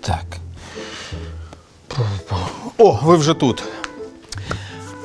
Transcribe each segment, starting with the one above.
Так. О, ви вже тут.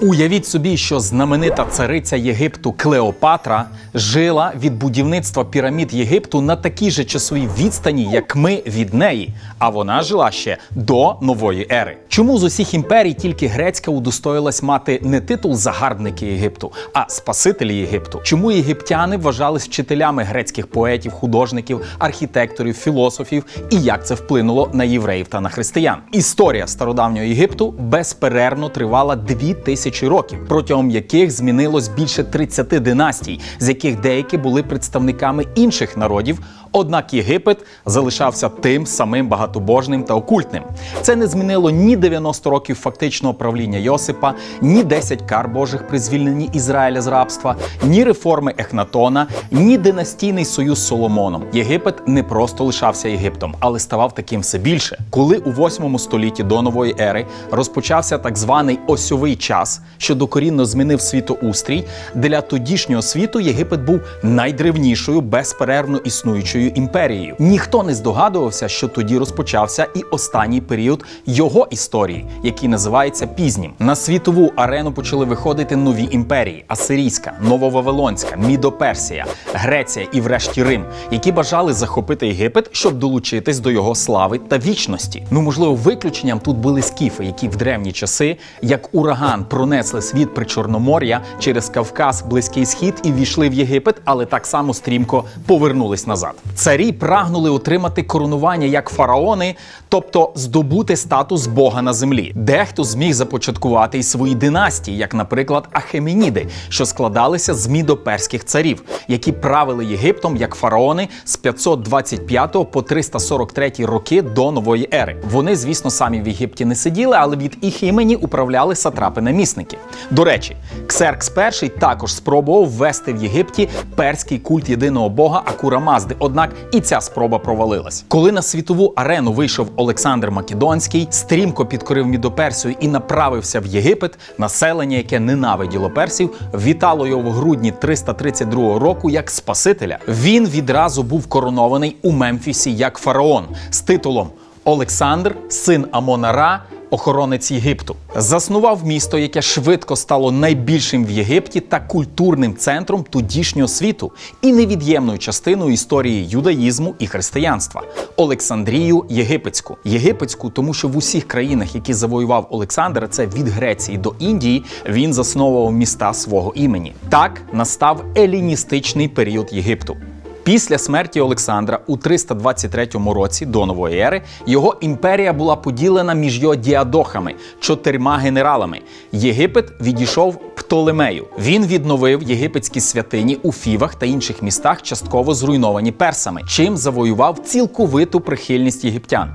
Уявіть собі, що знаменита цариця Єгипту Клеопатра жила від будівництва пірамід Єгипту на такій же часовій відстані, як ми від неї. А вона жила ще до нової ери. Чому з усіх імперій тільки грецька удостоїлась мати не титул загарбники Єгипту, а спасителі Єгипту? Чому єгиптяни вважались вчителями грецьких поетів, художників, архітекторів, філософів і як це вплинуло на євреїв та на християн? Історія стародавнього Єгипту безперервно тривала дві тисячі років, протягом яких змінилось більше 30 династій, з яких деякі були представниками інших народів. Однак Єгипет залишався тим самим багатобожним та окультним. Це не змінило ні 90 років фактичного правління Йосипа, ні 10 кар Божих при звільненні Ізраїля з рабства, ні реформи Ехнатона, ні династійний союз з Соломоном. Єгипет не просто лишався Єгиптом, але ставав таким все більше. Коли у 8 столітті до нової ери розпочався так званий осьовий час, що докорінно змінив світоустрій, для тодішнього світу Єгипет був найдревнішою безперервно існуючою імперією. Ніхто не здогадувався, що тоді розпочався і останній період його історії, який називається пізнім. На світову арену почали виходити нові імперії: Асирійська, Нововавилонська, Мідоперсія, Греція і, врешті, Рим, які бажали захопити Єгипет, щоб долучитись до його слави та вічності. Ну можливо, виключенням тут були скіфи, які в древні часи, як ураган, пронесли світ при Чорномор'я через Кавказ, Близький Схід і війшли в Єгипет, але так само стрімко повернулись назад. Царі прагнули отримати коронування як фараони, тобто здобути статус Бога на землі. Дехто зміг започаткувати й свої династії, як, наприклад, Ахеменіди, що складалися з мідоперських царів, які правили Єгиптом як фараони з 525 по 343 роки до нової ери. Вони, звісно, самі в Єгипті не сиділи, але від їх імені управляли сатрапи-намісники. До речі, Ксеркс І також спробував ввести в Єгипті перський культ єдиного бога Акура Мазди. Однак і ця спроба провалилась. Коли на світову арену вийшов Олександр Македонський, стрімко підкорив Мідоперсію і направився в Єгипет, населення, яке ненавиділо персів, вітало його в грудні 332 року як спасителя. Він відразу був коронований у Мемфісі як фараон з титулом Олександр, син Амона-Ра, охоронець Єгипту. Заснував місто, яке швидко стало найбільшим в Єгипті та культурним центром тодішнього світу і невід'ємною частиною історії юдаїзму і християнства Олександрію Єгипетську. Єгипетську, тому що в усіх країнах, які завоював Олександр, це від Греції до Індії, він засновував міста свого імені. Так настав еліністичний період Єгипту. Після смерті Олександра у 323 році до нової ери його імперія була поділена між його діадохами, чотирма генералами. Єгипет відійшов Птолемею. Він відновив єгипетські святині у Фівах та інших містах, частково зруйновані персами, чим завоював цілковиту прихильність єгиптян.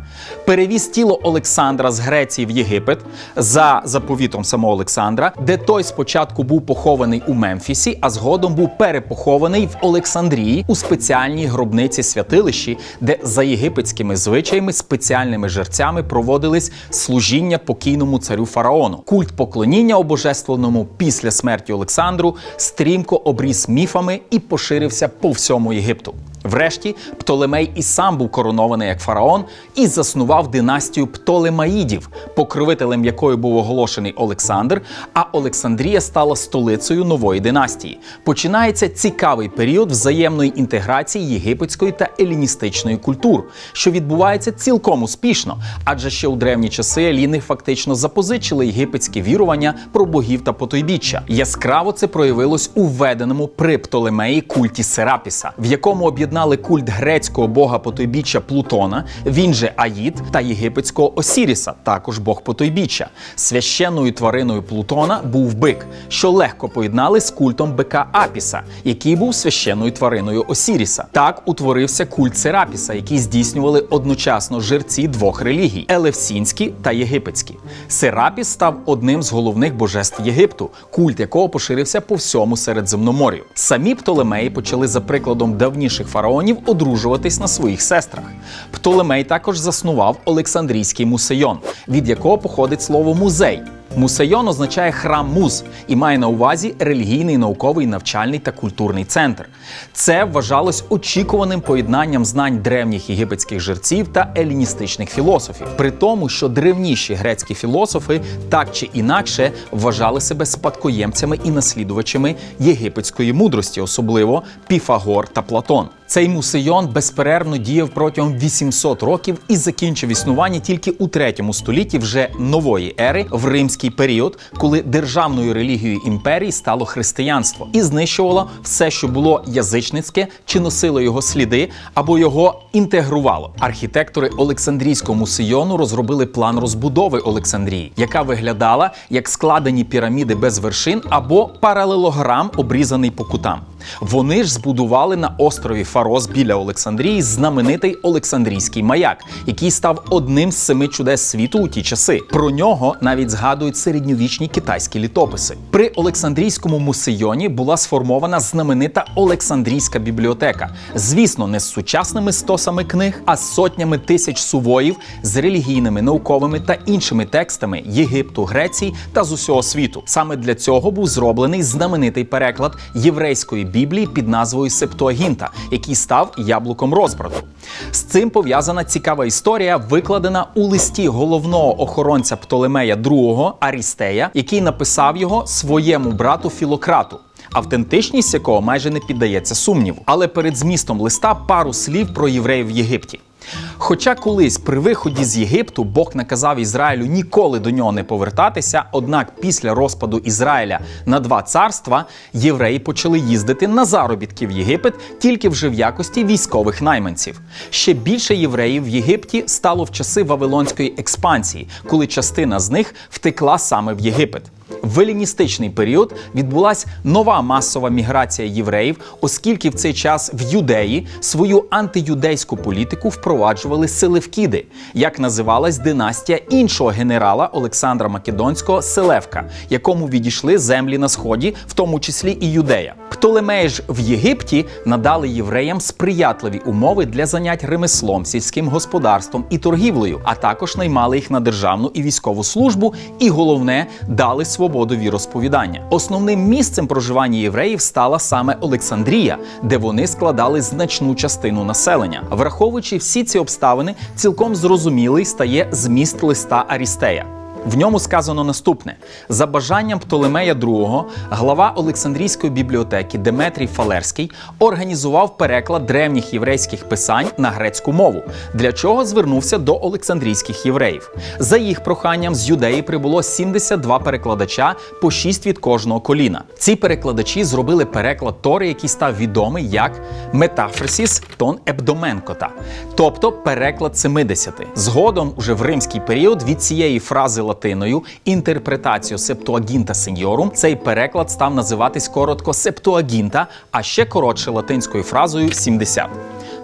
Перевіз тіло Олександра з Греції в Єгипет за заповітом самого Олександра, де той спочатку був похований у Мемфісі, а згодом був перепохований в Олександрії у спеціальній гробниці святилищі, де за єгипетськими звичаями спеціальними жерцями проводились служіння покійному царю фараону. Культ поклоніння обожествленому після смерті Олександру стрімко обріс міфами і поширився по всьому Єгипту. Врешті Птолемей і сам був коронований як фараон і заснував династію Птолемаїдів, покровителем якої був оголошений Олександр, а Олександрія стала столицею нової династії. Починається цікавий період взаємної інтеграції єгипетської та еліністичної культур, що відбувається цілком успішно, адже ще у древні часи еліни фактично запозичили єгипетські вірування про богів та потойбіччя. Яскраво це проявилось у введеному при Птолемеї культі Серапіса, в якому об'єднали культ грецького бога потойбіччя Плутона, він же Аїд та єгипетського Осіріса, також бог потойбіччя. Священною твариною Плутона був бик, що легко поєднали з культом бика Апіса, який був священною твариною Осіріса. Так утворився культ Серапіса, який здійснювали одночасно жерці двох релігій елевсінські та єгипетські. Серапіс став одним з головних божеств Єгипту, культ якого поширився по всьому Середземномор'ю. Самі Птолемеї почали за прикладом давніших фараонів одружуватись на своїх сестрах. Птолемей також заснував Олександрійський мусейон, від якого походить слово музей. Мусейон означає храм муз і має на увазі релігійний, науковий, навчальний та культурний центр. Це вважалось очікуваним поєднанням знань древніх єгипетських жерців та еліністичних філософів. При тому, що древніші грецькі філософи так чи інакше вважали себе спадкоємцями і наслідувачами єгипетської мудрості, особливо Піфагор та Платон. Цей мусейон безперервно діяв протягом 800 років і закінчив існування тільки у третьому столітті вже нової ери в римський період, коли державною релігією імперії стало християнство і знищувало все, що було язичницьке, чи носило його сліди, або його інтегрувало. Архітектори Олександрійського мусейону розробили план розбудови Олександрії, яка виглядала як складені піраміди без вершин або паралелограм, обрізаний по кутам. Вони ж збудували на острові Фарос біля Олександрії знаменитий Олександрійський маяк, який став одним з семи чудес світу у ті часи. Про нього навіть згадують середньовічні китайські літописи. При Олександрійському мусейоні була сформована знаменита Олександрійська бібліотека. Звісно, не з сучасними стосами книг, а з сотнями тисяч сувоїв з релігійними, науковими та іншими текстами Єгипту, Греції та з усього світу. Саме для цього був зроблений знаменитий переклад єврейської Біблії під назвою Септуагінта, який став яблуком розбрату. З цим пов'язана цікава історія, викладена у листі головного охоронця Птолемея II Арістея, який написав його своєму брату Філократу. Автентичність якого майже не піддається сумніву. Але перед змістом листа пару слів про євреїв в Єгипті. Хоча колись при виході з Єгипту Бог наказав Ізраїлю ніколи до нього не повертатися, однак після розпаду Ізраїля на два царства євреї почали їздити на заробітки в Єгипет тільки вже в якості військових найманців. Ще більше євреїв в Єгипті стало в часи Вавилонської експансії, коли частина з них втекла саме в Єгипет. В еліністичний період відбулася нова масова міграція євреїв, оскільки в цей час в юдеї свою антиюдейську політику впроваджували селевкіди, як називалась династія іншого генерала Олександра Македонського Селевка, якому відійшли землі на сході, в тому числі і юдея. Птолемеї ж в Єгипті надали євреям сприятливі умови для занять ремеслом, сільським господарством і торгівлею, а також наймали їх на державну і військову службу, і головне дали свободу віросповідання. Основним місцем проживання євреїв стала саме Олександрія, де вони складали значну частину населення. Враховуючи всі ці обставини, цілком зрозумілий стає зміст листа Арістея. В ньому сказано наступне: за бажанням Птолемея II, глава Олександрійської бібліотеки Деметрій Фалерський організував переклад древніх єврейських писань на грецьку мову, для чого звернувся до олександрійських євреїв. За їх проханням з юдеї прибуло 72 перекладача по 6 від кожного коліна. Ці перекладачі зробили переклад Тори, який став відомий як Метафресіс тон Ебдоменкота, тобто переклад 70. Згодом, уже в римський період, від цієї фрази латиною інтерпретацію Септуагінта Сеньорум цей переклад став називатись коротко Септуагінта, а ще коротше латинською фразою 70.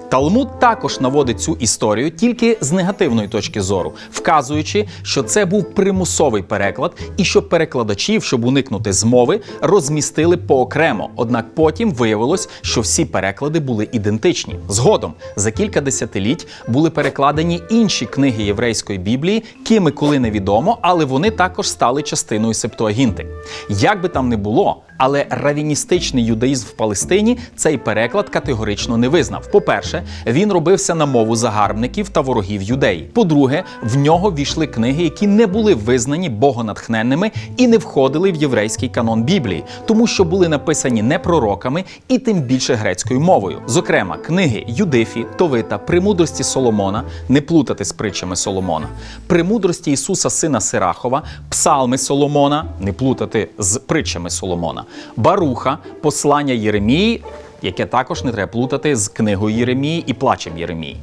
Талмуд також наводить цю історію тільки з негативної точки зору, вказуючи, що це був примусовий переклад, і що перекладачів, щоб уникнути змови, розмістили поокремо. Однак потім виявилось, що всі переклади були ідентичні. Згодом за кілька десятиліть були перекладені інші книги єврейської біблії, кими коли невідомо, але вони також стали частиною Септуагінти. Як би там не було. Але равіністичний юдаїзм в Палестині цей переклад категорично не визнав. По-перше, він робився на мову загарбників та ворогів юдеї. По-друге, в нього війшли книги, які не були визнані богонатхненними і не входили в єврейський канон Біблії, тому що були написані не пророками і тим більше грецькою мовою. Зокрема, книги Юдифі, Товита, Премудрості Соломона, не плутати з притчами Соломона, Премудрості Ісуса Сина Сирахова, Псалми Соломона, не плутати з притчами Соломона. Баруха, послання Єремії, яке також не треба плутати з книгою Єремії і плачем Єремії.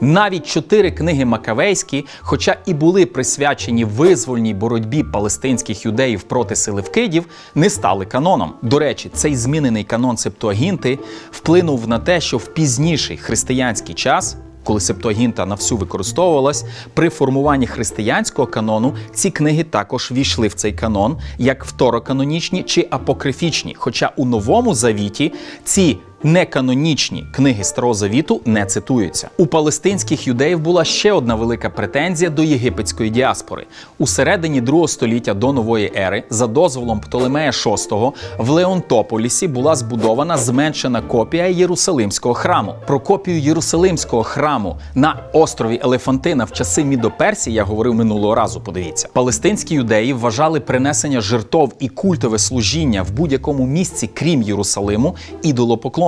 Навіть чотири книги Макавейські, хоча і були присвячені визвольній боротьбі палестинських юдеїв проти селевкидів, не стали каноном. До речі, цей змінений канон Септуагінти вплинув на те, що в пізніший християнський час коли Септуагінта на всю використовувалась, при формуванні християнського канону ці книги також війшли в цей канон як второканонічні чи апокрифічні. Хоча у новому завіті ці Неканонічні книги Старого Завіту не цитуються. У палестинських юдеїв була ще одна велика претензія до єгипетської діаспори. У середині другого століття до нової ери, за дозволом Птолемея VI, в Леонтополісі була збудована зменшена копія Єрусалимського храму. Про копію Єрусалимського храму на острові Елефантина в часи Мідоперсії я говорив минулого разу. Подивіться, палестинські юдеї вважали принесення жертов і культове служіння в будь-якому місці, крім Єрусалиму, ідолопоклонством,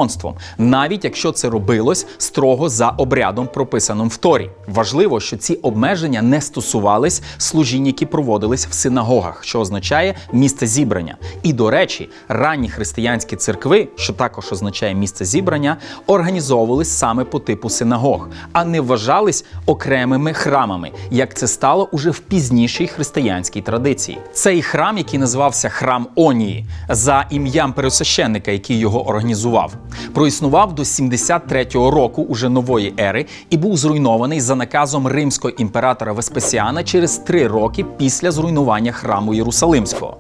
навіть якщо це робилось строго за обрядом, прописаним в Торі. Важливо, що ці обмеження не стосувались служінь, які проводились в синагогах, що означає місце зібрання. І до речі, ранні християнські церкви, що також означає місце зібрання, організовувались саме по типу синагог, а не вважались окремими храмами, як це стало уже в пізнішій християнській традиції. Цей храм, який називався храм Онії, за ім'ям пересвященника, який його організував, проіснував до 73-го року уже нової ери і був зруйнований за наказом римського імператора Веспесіана через три роки після зруйнування храму Єрусалимського.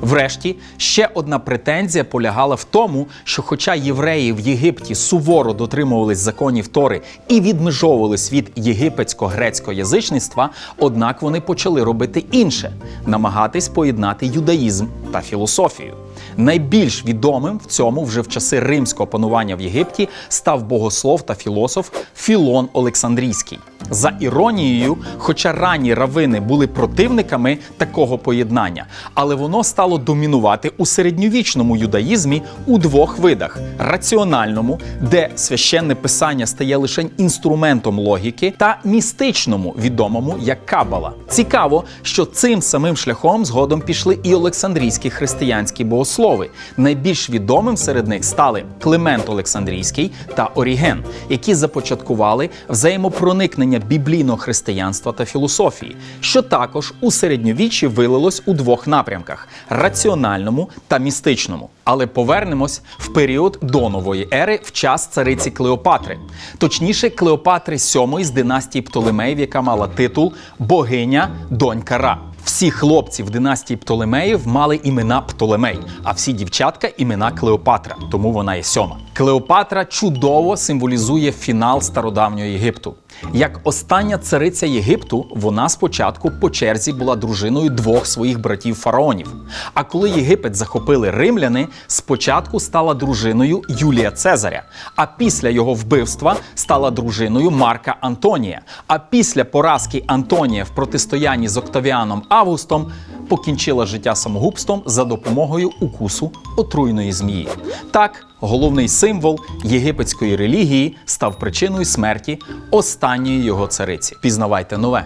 Врешті ще одна претензія полягала в тому, що, хоча євреї в Єгипті суворо дотримувались законів Тори і відмежовувались від єгипетсько-грецького язичництва, однак вони почали робити інше намагатись поєднати юдаїзм та філософію. Найбільш відомим в цьому вже в часи римського панування в Єгипті став богослов та філософ Філон Олександрійський. За іронією, хоча ранні равини були противниками такого поєднання, але воно стало домінувати у середньовічному юдаїзмі у двох видах: раціональному, де священне писання стає лише інструментом логіки, та містичному, відомому як Кабала. Цікаво, що цим самим шляхом згодом пішли і Олександрійські християнські богослови. Найбільш відомим серед них стали Климент Олександрійський та Оріген, які започаткували взаємопроникнення біблійного християнства та філософії, що також у середньовіччі вилилось у двох напрямках раціональному та містичному. Але повернемось в період до нової ери в час цариці Клеопатри, точніше, Клеопатри VII з династії Птолемеїв, яка мала титул богиня донька Ра. Всі хлопці в династії Птолемеїв мали імена Птолемей, а всі дівчатка імена Клеопатра, тому вона є сьома. Клеопатра чудово символізує фінал стародавнього Єгипту. Як остання цариця Єгипту, вона спочатку по черзі була дружиною двох своїх братів фараонів. А коли Єгипет захопили римляни, спочатку стала дружиною Юлія Цезаря, а після його вбивства стала дружиною Марка Антонія. А після поразки Антонія в протистоянні з Октавіаном Августом покінчила життя самогубством за допомогою укусу отруйної змії. Так, головний символ єгипетської релігії став причиною смерті останньої його цариці. Пізнавайте нове.